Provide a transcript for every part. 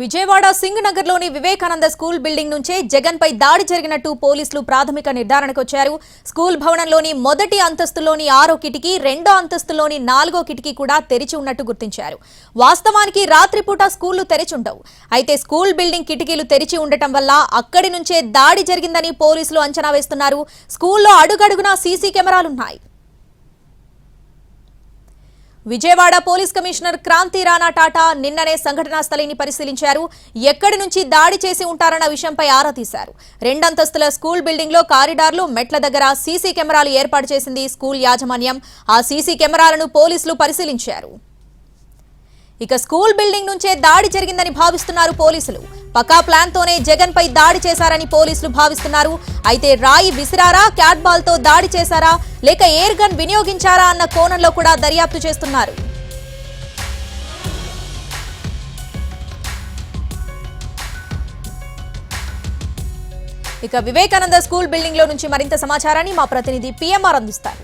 విజయవాడ సింగ్ నగర్లోని Vivekananda school building నుంచే జగన్ పై దాడి జరిగినట్టు పోలీసులు ప్రాథమిక నిర్ధారణకు వచ్చారు. స్కూల్ భవనంలోని మొదటి అంతస్తులోని ఆరో కిటికీ రెండో అంతస్తులోని నాలుగో కిటికీ కూడా తెరిచి ఉన్నట్టు గుర్తించారు. వాస్తవానికి రాత్రిపూట స్కూళ్ళు తెరిచుండవు. అయితే స్కూల్ బిల్డింగ్ కిటికీలు తెరిచి ఉండటం వల్ల అక్కడి నుంచే దాడి జరిగిందని పోలీసులు అంచనా వేస్తున్నారు. స్కూల్లో అడుగడుగునా సీసీ కెమెరాలున్నాయి. విజయవాడ పోలీస్ కమిషనర్ క్రాంతి రాణా టాటా నిన్ననే సంఘటనా స్థలిని పరిశీలించారు. ఎక్కడి నుంచి దాడి చేసి ఉంటారన్న విషయంపై ఆరా తీశారు. రెండంతస్తుల స్కూల్ బిల్డింగ్లో కారిడార్లు మెట్ల దగ్గర సీసీ కెమెరాలు ఏర్పాటు చేసింది స్కూల్ యాజమాన్యం. ఆ సీసీ కెమెరాలను పోలీసులు పరిశీలించారు. ఇక స్కూల్ బిల్డింగ్ నుంచే దాడి జరిగిందని భావిస్తున్నారు పోలీసులు. పక్కా ప్లాన్తోనే జగన్ పై దాడి చేశారని పోలీసులు భావిస్తున్నారు. అయితే రాయి విసిరారా క్యాట్ బాల్తో దాడి చేశారా లేక ఎయిర్ గన్ వినియోగించారా అన్న కోణంలో కూడా దర్యాప్తు చేస్తున్నారు. ఇక వివేకానంద స్కూల్ బిల్డింగ్లో నుంచి మరింత సమాచారాన్ని మా ప్రతినిధి పిఎంఆర్ అందిస్తారు.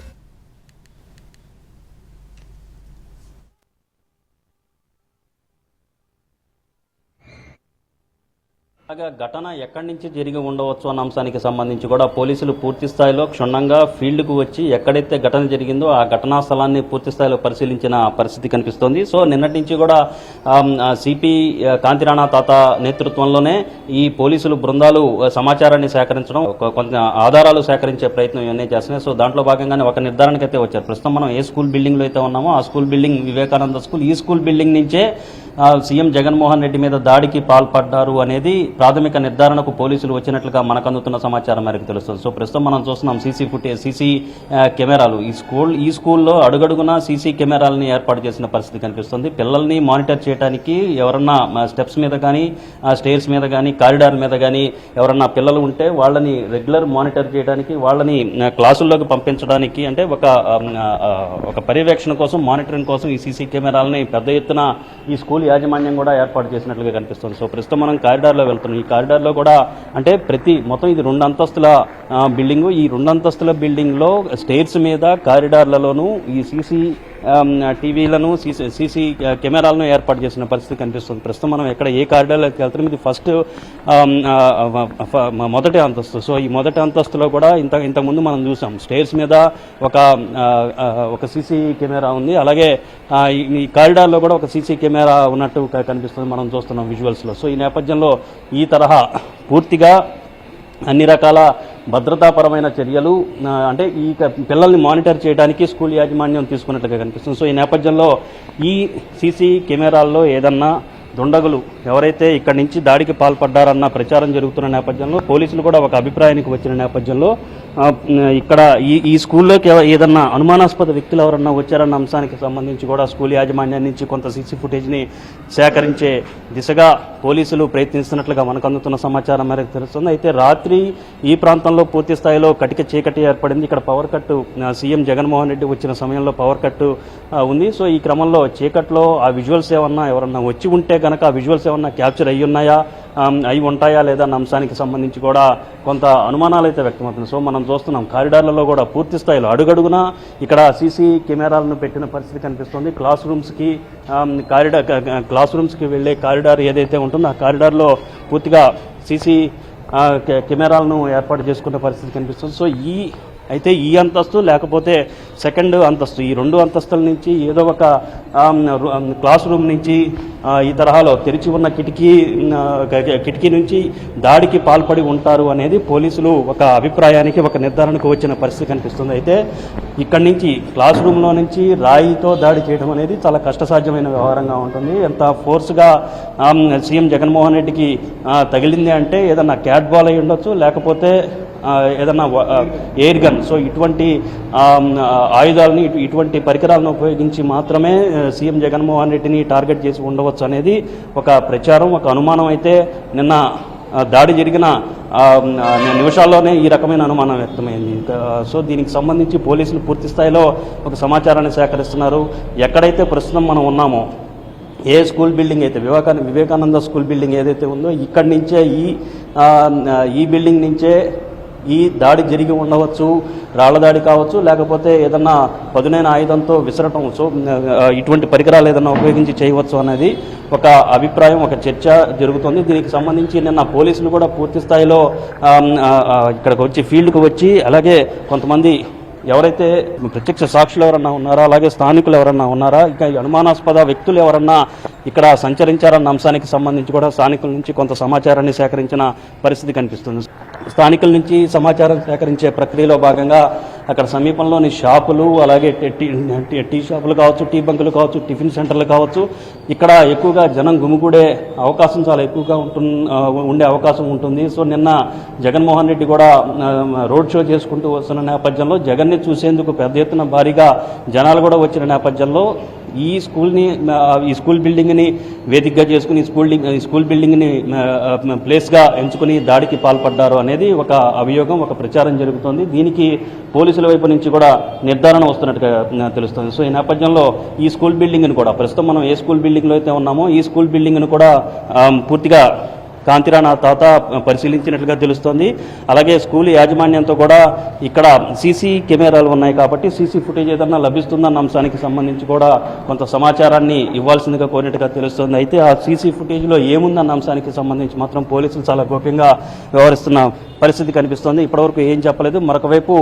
అలాగే ఘటన ఎక్కడి నుంచి జరిగి ఉండవచ్చు అన్న అంశానికి సంబంధించి కూడా పోలీసులు పూర్తి స్థాయిలో క్షుణ్ణంగా ఫీల్డ్కు వచ్చి ఎక్కడైతే ఘటన జరిగిందో ఆ ఘటనా స్థలాన్ని పూర్తి స్థాయిలో పరిశీలించిన పరిస్థితి కనిపిస్తోంది. సో నిన్నటి నుంచి కూడా సిపి కాంతిరాణా తాత నేతృత్వంలోనే ఈ పోలీసులు బృందాలు సమాచారాన్ని సేకరించడం కొంత ఆధారాలు సేకరించే ప్రయత్నం ఇవన్నీ చేస్తున్నాయి. సో దాంట్లో భాగంగానే ఒక నిర్ధారణకైతే అయితే వచ్చారు. ప్రస్తుతం మనం ఏ స్కూల్ బిల్డింగ్లో అయితే ఉన్నామో ఆ స్కూల్ బిల్డింగ్ వివేకానంద స్కూల్ ఈ స్కూల్ బిల్డింగ్ నుంచే సీఎం జగన్మోహన్ రెడ్డి మీద దాడికి పాల్పడ్డారు అనేది ప్రాథమిక నిర్ధారణకు పోలీసులు వచ్చినట్లుగా మనకు అందుతున్న సమాచారం మేరకు తెలుస్తుంది. సో ప్రస్తుతం మనం చూస్తున్నాం సీసీ ఫుటేజ్ సీసీ కెమెరాలు. ఈ స్కూల్ ఈ స్కూల్లో అడుగడుగునా సీసీ కెమెరాలని ఏర్పాటు చేసిన పరిస్థితి కనిపిస్తుంది. పిల్లల్ని మానిటర్ చేయడానికి ఎవరన్నా స్టెప్స్ మీద కానీ స్టేర్స్ మీద కానీ కారిడార్ మీద కానీ ఎవరన్నా పిల్లలు ఉంటే వాళ్ళని రెగ్యులర్ మానిటర్ చేయడానికి వాళ్ళని క్లాసుల్లోకి పంపించడానికి అంటే ఒక ఒక పర్యవేక్షణ కోసం మానిటరింగ్ కోసం ఈ సీసీ కెమెరాలని పెద్ద ఎత్తున ఈ స్కూల్ యాజమాన్యం కూడా ఏర్పాటు చేసినట్లుగా కనిపిస్తుంది. సో ప్రస్తుతం మనం కారిడార్లో వెళ్తున్నాం. ఈ కారిడార్లో కూడా అంటే ప్రతి మొత్తం ఇది రెండు అంతస్తుల బిల్డింగ్ బిల్డింగు. ఈ రెండు అంతస్తుల బిల్డింగ్లో స్టేర్స్ మీద కారిడార్లలోనూ ఈ సీసీ టీవీలను సీసీ సీసీ కెమెరాలను ఏర్పాటు చేసిన పరిస్థితి కనిపిస్తుంది. ప్రస్తుతం మనం ఎక్కడ ఏ కారిడార్లోకి వెళ్తున్నాం ఇది ఫస్ట్ మొదటి అంతస్తు. సో ఈ మొదటి అంతస్తులో కూడా ఇంత ఇంతకుముందు మనం చూసాం. స్టేర్స్ మీద ఒక ఒక సీసీ కెమెరా ఉంది. అలాగే ఈ- కారిడార్లో కూడా ఒక సీసీ కెమెరా ఉన్నట్టు కనిపిస్తుంది మనం చూస్తున్నాం విజువల్స్లో. సో ఈ నేపథ్యంలో ఈ తరహా పూర్తిగా అన్ని రకాల భద్రతాపరమైన చర్యలు అంటే ఈ పిల్లల్ని మానిటర్ చేయడానికి స్కూల్ యాజమాన్యం తీసుకున్నట్లుగా కనిపిస్తుంది. సో ఈ నేపథ్యంలో ఈ సీసీ కెమెరాల్లో ఏదన్నా దుండగులు ఎవరైతే ఇక్కడి నుంచి దాడికి పాల్పడ్డారన్న ప్రచారం జరుగుతున్న నేపథ్యంలో పోలీసులు కూడా ఒక అభిప్రాయానికి వచ్చిన నేపథ్యంలో ఇక్కడ ఈ ఈ స్కూల్లోకి ఏదన్నా అనుమానాస్పద వ్యక్తులు ఎవరన్నా వచ్చారన్న అంశానికి సంబంధించి కూడా స్కూల్ యాజమాన్యం నుంచి కొంత సీసీ ఫుటేజ్ని సేకరించే దిశగా పోలీసులు ప్రయత్నిస్తున్నట్లుగా మనకు అందుతున్న సమాచారం మేరకు తెలుస్తుంది. అయితే రాత్రి ఈ ప్రాంతంలో పూర్తి స్థాయిలో కటిక చీకటి ఏర్పడింది. ఇక్కడ power cut CM Jaganmohan Reddy వచ్చిన సమయంలో పవర్ కట్ ఉంది. సో ఈ క్రమంలో చీకట్లో ఆ విజువల్స్ ఏమన్నా ఎవరన్నా వచ్చి ఉంటే కనుక ఆ విజువల్స్ ఏమన్నా క్యాప్చర్ అయ్యి ఉన్నాయా అవి ఉంటాయా లేదా అన్న అంశానికి సంబంధించి కూడా కొంత అనుమానాలు అయితే వ్యక్తమవుతున్నాయి. సో మనం చూస్తున్నాం కారిడార్లలో కూడా పూర్తి స్థాయిలో అడుగడుగున ఇక్కడ సీసీ కెమెరాలను పెట్టిన పరిస్థితి కనిపిస్తుంది. క్లాస్ రూమ్స్కి కారిడార్ క్లాస్ రూమ్స్కి వెళ్ళే కారిడార్ ఏదైతే ఉంటుందో ఆ కారిడార్లో పూర్తిగా సీసీ కెమెరాలను ఏర్పాటు చేసుకున్న పరిస్థితి కనిపిస్తుంది. సో ఈ అయితే ఈ అంతస్తు లేకపోతే సెకండ్ అంతస్తు ఈ రెండు అంతస్తుల నుంచి ఏదో ఒక క్లాస్ రూమ్ నుంచి ఈ తరహాలో తెరిచి ఉన్న కిటికీ కిటికీ నుంచి దాడికి పాల్పడి ఉంటారు అనేది పోలీసులు ఒక అభిప్రాయానికి ఒక నిర్ధారణకు వచ్చిన పరిస్థితి కనిపిస్తుంది. అయితే ఇక్కడి నుంచి క్లాస్ రూమ్లో నుంచి రాయితో దాడి చేయడం అనేది చాలా కష్టసాధ్యమైన వ్యవహారంగా ఉంటుంది. ఎంత ఫోర్స్గా సీఎం జగన్మోహన్ రెడ్డికి తగిలింది అంటే ఏదన్నా క్యాట్ బాల్ అయి ఉండొచ్చు లేకపోతే ఏదన్నా ఎయిర్ గన్ సో ఇటువంటి ఆయుధాలని ఇటువంటి పరికరాలను ఉపయోగించి మాత్రమే సీఎం జగన్మోహన్ రెడ్డిని టార్గెట్ చేసి ఉండవచ్చు అనేది ఒక ప్రచారం ఒక అనుమానం అయితే నిన్న దాడి జరిగిన నిమిషాల్లోనే ఈ రకమైన అనుమానం వ్యక్తమైంది. సో దీనికి సంబంధించి పోలీసులు పూర్తి స్థాయిలో ఒక సమాచారాన్ని సేకరిస్తున్నారు. ఎక్కడైతే ప్రస్తుతం మనం ఉన్నామో ఏ స్కూల్ బిల్డింగ్ అయితే వివేకానంద వివేకానంద స్కూల్ బిల్డింగ్ ఏదైతే ఉందో ఇక్కడి నుంచే ఈ ఈ బిల్డింగ్ నుంచే ఈ దాడి జరిగి ఉండవచ్చు రాళ్ళ దాడి కావచ్చు లేకపోతే ఏదన్నా పదునైన ఆయుధంతో విసరటం సో ఇటువంటి పరికరాలు ఏదన్నా ఉపయోగించి చేయవచ్చు అనేది ఒక అభిప్రాయం ఒక చర్చ జరుగుతుంది. దీనికి సంబంధించి నిన్న పోలీసులు కూడా పూర్తి స్థాయిలో ఇక్కడికి వచ్చి ఫీల్డ్కి వచ్చి అలాగే కొంతమంది ఎవరైతే ప్రత్యక్ష సాక్షులు ఎవరన్నా ఉన్నారా అలాగే స్థానికులు ఎవరన్నా ఉన్నారా ఇంకా అనుమానాస్పద వ్యక్తులు ఎవరన్నా ఇక్కడ సంచరించారన్న అంశానికి సంబంధించి కూడా స్థానికుల నుంచి కొంత సమాచారాన్ని సేకరించిన పరిస్థితి కనిపిస్తుంది. స్థానికుల నుంచి సమాచారం సేకరించే ప్రక్రియలో భాగంగా అక్కడ సమీపంలోని షాపులు అలాగే టీ- టీ- షాపులు కావచ్చు టీ బంకులు కావచ్చు టిఫిన్ సెంటర్లు కావచ్చు ఇక్కడ ఎక్కువగా జనం గుమిగూడే అవకాశం చాలా ఎక్కువగా ఉంటు ఉండే అవకాశం ఉంటుంది. సో నిన్న జగన్మోహన్ రెడ్డి కూడా రోడ్ షో చేసుకుంటూ వస్తున్న నేపథ్యంలో జగన్ని చూసేందుకు పెద్ద ఎత్తున భారీగా జనాలు కూడా వచ్చిన నేపథ్యంలో ఈ స్కూల్ని ఈ స్కూల్ బిల్డింగ్ని వేదికగా చేసుకుని స్కూల్ ఈ స్కూల్ బిల్డింగ్ని ప్లేస్గా ఎంచుకుని దాడికి పాల్పడ్డారు అనేది ఒక అభియోగం ఒక ప్రచారం జరుగుతోంది. దీనికి పోలీసుల వైపు నుంచి కూడా నిర్ధారణ వస్తున్నట్టుగా తెలుస్తుంది. సో ఈ నేపథ్యంలో ఈ స్కూల్ బిల్డింగ్ని కూడా ప్రస్తుతం మనం ఏ స్కూల్ బిల్డింగ్లో అయితే ఉన్నామో ఈ స్కూల్ బిల్డింగ్ను కూడా పూర్తిగా కాంతిరాణ తాత పరిశీలించినట్లుగా తెలుస్తోంది. అలాగే స్కూల్ యాజమాన్యంతో కూడా ఇక్కడ సీసీ కెమెరాలు ఉన్నాయి కాబట్టి సీసీ ఫుటేజ్ ఏదన్నా లభిస్తుందన్న అంశానికి సంబంధించి కూడా కొంత సమాచారాన్ని ఇవ్వాల్సిందిగా కోరినట్టుగా తెలుస్తోంది. అయితే ఆ సీసీ ఫుటేజ్లో ఏముందన్న అంశానికి సంబంధించి మాత్రం పోలీసులు చాలా గోప్యంగా వ్యవహరిస్తున్న పరిస్థితి కనిపిస్తోంది. ఇప్పటివరకు ఏం చెప్పలేదు. మరొకవైపు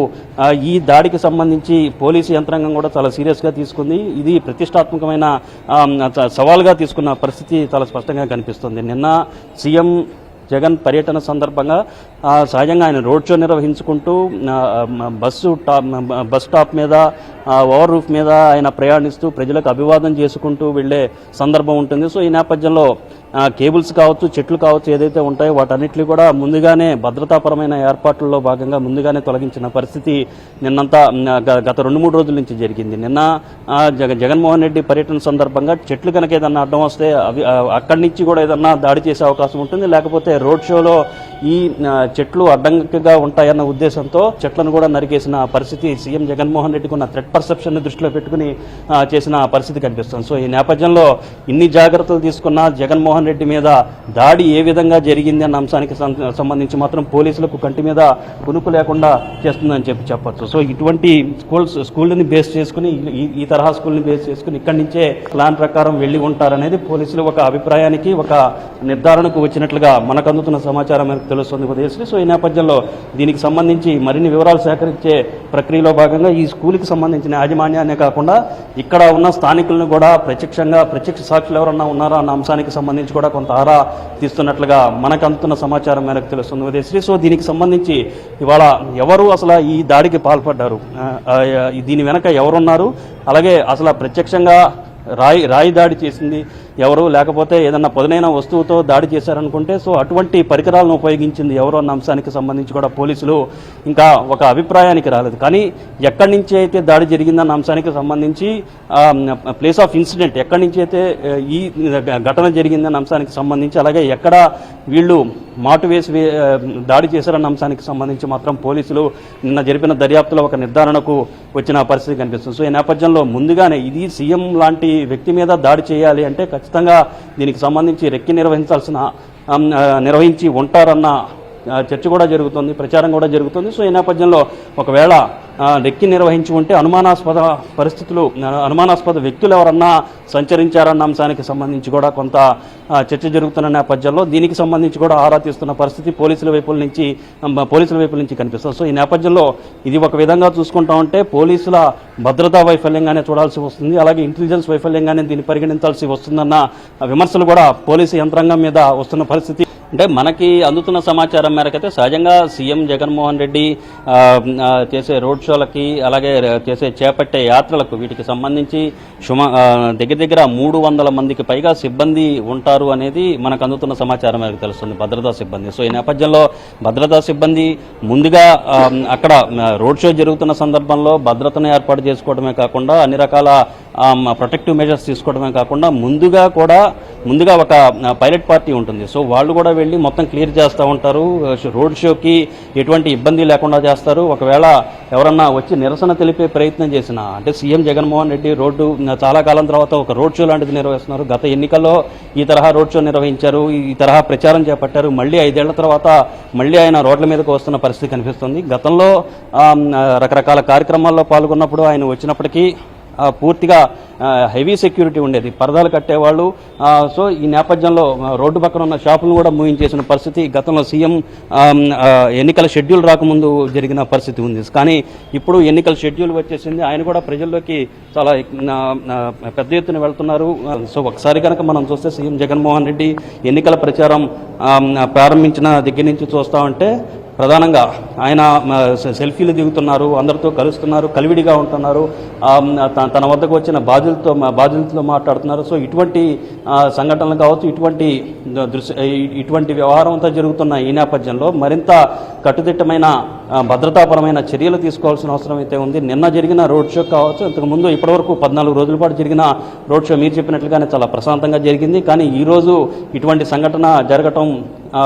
ఈ దాడికి సంబంధించి పోలీసు యంత్రాంగం కూడా చాలా సీరియస్గా తీసుకుంది. ఇది ప్రతిష్టాత్మకమైన సవాల్గా తీసుకున్న పరిస్థితి చాలా స్పష్టంగా కనిపిస్తుంది. నిన్న సీఎం జగన్ పర్యటన సందర్భంగా సహజంగా ఆయన రోడ్ షో నిర్వహించుకుంటూ బస్సు టాప్ బస్ స్టాప్ మీద ఓవర్ రూఫ్ మీద ఆయన ప్రయాణిస్తూ ప్రజలకు అభివాదం చేసుకుంటూ వెళ్ళే సందర్భం ఉంటుంది. సో ఈ నేపథ్యంలో కేబుల్స్ కావచ్చు చెట్లు కావచ్చు ఏదైతే ఉంటాయో వాటన్నిటిని కూడా ముందుగానే భద్రతాపరమైన ఏర్పాట్లలో భాగంగా ముందుగానే తొలగించిన పరిస్థితి నిన్నంతా గ- గత రెండు మూడు రోజుల నుంచి జరిగింది. నిన్న జగ జగన్మోహన్ రెడ్డి పర్యటన సందర్భంగా చెట్లు కనుక ఏదన్నా అడ్డం వస్తే అవి అక్కడి నుంచి కూడా ఏదన్నా దాడి చేసే అవకాశం ఉంటుంది. లేకపోతే రోడ్ షోలో ఈ చెట్లు అడ్డంగా ఉంటాయన్న ఉద్దేశంతో చెట్లను కూడా నరికేసిన పరిస్థితి సీఎం జగన్మోహన్ రెడ్డికి ఉన్న థ్రెట్ పర్సెప్షన్ దృష్టిలో పెట్టుకుని చేసిన పరిస్థితి కనిపిస్తుంది. సో ఈ నేపథ్యంలో ఇన్ని జాగ్రత్తలు తీసుకున్న జగన్మోహన్ రెడ్డి మీద దాడి ఏ విధంగా జరిగింది అన్న అంశానికి సంబంధించి మాత్రం పోలీసులకు కంటి మీద కునుకు లేకుండా చేస్తుందని చెప్పి చెప్పచ్చు. సో ఇటువంటి స్కూల్స్ స్కూల్ని బేస్ చేసుకుని ఈ ఈ తరహా స్కూల్ని బేస్ చేసుకుని ఇక్కడి నుంచే ప్లాన్ ప్రకారం వెళ్ళి ఉంటారనేది పోలీసులు ఒక అభిప్రాయానికి ఒక నిర్ధారణకు వచ్చినట్లుగా మనకు అందుతున్న సమాచారం మనకు తెలుస్తుంది ఉదయశ్రీ. సో ఈ నేపథ్యంలో దీనికి సంబంధించి మరిన్ని వివరాలు సేకరించే ప్రక్రియలో భాగంగా ఈ స్కూల్కి సంబంధించిన యాజమాన్యాన్నే కాకుండా ఇక్కడ ఉన్న స్థానికులను కూడా ప్రత్యక్షంగా ప్రత్యక్ష సాక్షులు ఎవరన్నా ఉన్నారా అన్న అంశానికి సంబంధించి కూడా కొంత ఆరా తీస్తున్నట్లుగా మనకు అందుతున్న సమాచారం మేరకు తెలుస్తుంది. ఉదయశ్రీ సో దీనికి సంబంధించి ఇవాళ ఎవరు అసలు ఈ దాడికి పాల్పడ్డారు? దీని వెనక ఎవరున్నారు? అలాగే అసలు ప్రత్యక్షంగా రాయి రాయి దాడి చేసింది ఎవరు లేకపోతే ఏదన్నా పదునైన వస్తువుతో దాడి చేశారనుకుంటే సో అటువంటి పరికరాలను ఉపయోగించింది ఎవరు అన్న అంశానికి సంబంధించి కూడా పోలీసులు ఇంకా ఒక అభిప్రాయానికి రాలేదు. కానీ ఎక్కడి నుంచి అయితే దాడి జరిగిందన్న అంశానికి సంబంధించి ప్లేస్ ఆఫ్ ఇన్సిడెంట్ ఎక్కడి నుంచి అయితే ఈ ఘటన జరిగిందన్న అంశానికి సంబంధించి అలాగే ఎక్కడ వీళ్ళు మాటు వేసి దాడి చేశారన్న అంశానికి సంబంధించి మాత్రం పోలీసులు నిన్న జరిపిన దర్యాప్తులో ఒక నిర్ధారణకు వచ్చిన పరిస్థితి కనిపిస్తుంది. సో ఈ నేపథ్యంలో ముందుగానే ఇది సీఎం లాంటి వ్యక్తి మీద దాడి చేయాలి అంటే ఖచ్చితంగా ఖచ్చితంగా దీనికి సంబంధించి రెక్కి నిర్వహించాల్సిన నిర్వహించి ఉంటారన్న చర్చ కూడా జరుగుతుంది ప్రచారం కూడా జరుగుతుంది. సో ఈ నేపథ్యంలో ఒకవేళ ఆ, నిర్వహించి ఉంటే అనుమానాస్పద పరిస్థితులు అనుమానాస్పద వ్యక్తులు ఎవరన్నా సంచరించారన్న అంశానికి సంబంధించి కూడా కొంత చర్చ జరుగుతున్న నేపథ్యంలో దీనికి సంబంధించి కూడా ఆరా తీస్తున్న పరిస్థితి పోలీసుల వైపుల నుంచి పోలీసుల వైపుల నుంచి కనిపిస్తుంది. సో ఈ నేపథ్యంలో ఇది ఒక విధంగా చూసుకుంటా ఉంటే పోలీసుల భద్రతా వైఫల్యంగానే చూడాల్సి వస్తుంది. అలాగే ఇంటెలిజెన్స్ వైఫల్యంగానే దీన్ని పరిగణించాల్సి వస్తుందన్న విమర్శలు కూడా పోలీసు యంత్రాంగం మీద వస్తున్న పరిస్థితి. అంటే మనకి అందుతున్న సమాచారం మేరకైతే సహజంగా సీఎం జగన్మోహన్ రెడ్డి చేసే రోడ్ షోలకి అలాగే చేసే చేపట్టే యాత్రలకు వీటికి సంబంధించి సుమ దగ్గర దగ్గర మూడు వందల మందికి పైగా సిబ్బంది ఉంటారు అనేది మనకు అందుతున్న సమాచారం మేరకు తెలుస్తుంది భద్రతా సిబ్బంది. సో ఈ నేపథ్యంలో భద్రతా సిబ్బంది ముందుగా అక్కడ రోడ్ షో జరుగుతున్న సందర్భంలో భద్రతను ఏర్పాటు చేసుకోవడమే కాకుండా అన్ని రకాల ప్రొటెక్టివ్ మెజర్స్ తీసుకోవడమే కాకుండా ముందుగా కూడా ముందుగా ఒక పైలట్ పార్టీ ఉంటుంది. సో వాళ్ళు కూడా వెళ్ళి మొత్తం క్లియర్ చేస్తూ ఉంటారు. రోడ్ షోకి ఎటువంటి ఇబ్బంది లేకుండా చేస్తారు. ఒకవేళ ఎవరన్నా వచ్చి నిరసన తెలిపే ప్రయత్నం చేసినా అంటే సీఎం జగన్మోహన్ రెడ్డి రోడ్డు చాలా కాలం తర్వాత ఒక రోడ్ షో లాంటిది నిర్వహిస్తున్నారు. గత ఎన్నికల్లో ఈ తరహా రోడ్ షో నిర్వహించారు. ఈ తరహా ప్రచారం చేపట్టారు. మళ్ళీ ఐదేళ్ళ తర్వాత మళ్ళీ ఆయన రోడ్ల మీదకి వస్తున్న పరిస్థితి కనిపిస్తుంది. గతంలో రకరకాల కార్యక్రమాల్లో పాల్గొన్నప్పుడు ఆయన వచ్చినప్పటికీ పూర్తిగా హెవీ సెక్యూరిటీ ఉండేది. పరదాలు కట్టేవాళ్ళు. సో ఈ నేపథ్యంలో రోడ్డు పక్కన ఉన్న షాపులను కూడా మూయించేసిన పరిస్థితి. గతంలో సీఎం ఎన్నికల షెడ్యూల్ రాకముందు జరిగిన పరిస్థితి ఉంది. కానీ ఇప్పుడు ఎన్నికల షెడ్యూల్ వచ్చేసింది. ఆయన కూడా ప్రజల్లోకి చాలా పెద్ద ఎత్తున వెళ్తున్నారు. సో ఒకసారి కనుక మనం చూస్తే సీఎం జగన్మోహన్ రెడ్డి ఎన్నికల ప్రచారం ప్రారంభించిన దగ్గర నుంచి చూస్తా ఉంటే ప్రధానంగా ఆయన సెల్ఫీలు దిగుతున్నారు అందరితో కలుస్తున్నారు కలివిడిగా ఉంటున్నారు తన వద్దకు వచ్చిన బాధ్యులతో మా బాధ్యులతో మాట్లాడుతున్నారు. సో ఇటువంటి సంఘటనలు కావచ్చు ఇటువంటి దృశ్య ఇటువంటి వ్యవహారం అంతా జరుగుతున్న ఈ నేపథ్యంలో మరింత కట్టుదిట్టమైన భద్రతాపరమైన చర్యలు తీసుకోవాల్సిన అవసరం అయితే ఉంది. నిన్న జరిగిన రోడ్ షో కావచ్చు ఇంతకుముందు ఇప్పటివరకు పద్నాలుగు రోజుల పాటు జరిగిన రోడ్ షో మీరు చెప్పినట్లుగానే చాలా ప్రశాంతంగా జరిగింది. కానీ ఈరోజు ఇటువంటి సంఘటన జరగటం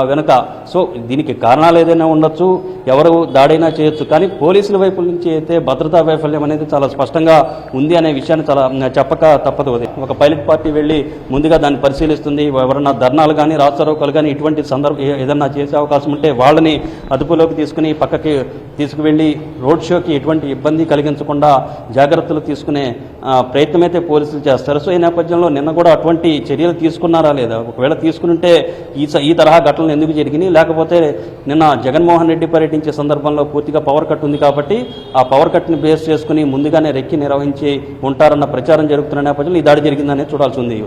వెనుక. సో దీనికి కారణాలు ఏదైనా ఉండొచ్చు ఎవరు దాడైనా చేయొచ్చు. కానీ పోలీసుల వైపు నుంచి అయితే భద్రతా వైఫల్యం అనేది చాలా స్పష్టంగా ఉంది అనే విషయాన్ని చాలా చెప్పక తప్పదు అది. ఒక పైలట్ పార్టీ వెళ్ళి ముందుగా దాన్ని పరిశీలిస్తుంది. ఎవరన్నా ధర్నాలు కానీ రాస్తారోకలు కానీ ఇటువంటి సందర్భం ఏదన్నా చేసే అవకాశం ఉంటే వాళ్ళని అదుపులోకి తీసుకుని పక్కకి తీసుకువెళ్ళి రోడ్ షోకి ఎటువంటి ఇబ్బంది కలిగించకుండా జాగ్రత్తలు తీసుకునే ప్రయత్నం అయితే పోలీసులు చేస్తారు. సో ఈ నేపథ్యంలో నిన్న కూడా అటువంటి చర్యలు తీసుకున్నారా లేదా? ఒకవేళ తీసుకుంటే ఈ ఈ తరహా ఘటనలు ఎందుకు జరిగినాయి? లేకపోతే నిన్న జగన్మోహన్ రెడ్డి పర్యటించే సందర్భంలో పూర్తిగా పవర్ కట్ ఉంది కాబట్టి ఆ పవర్ కట్ని బేస్ చేసుకుని ముందుగానే రెక్కి నిర్వహించి ఉంటారన్న ప్రచారం జరుగుతున్న నేపథ్యంలో ఈ దాడి జరిగిందనే చూడాల్సి ఉంది.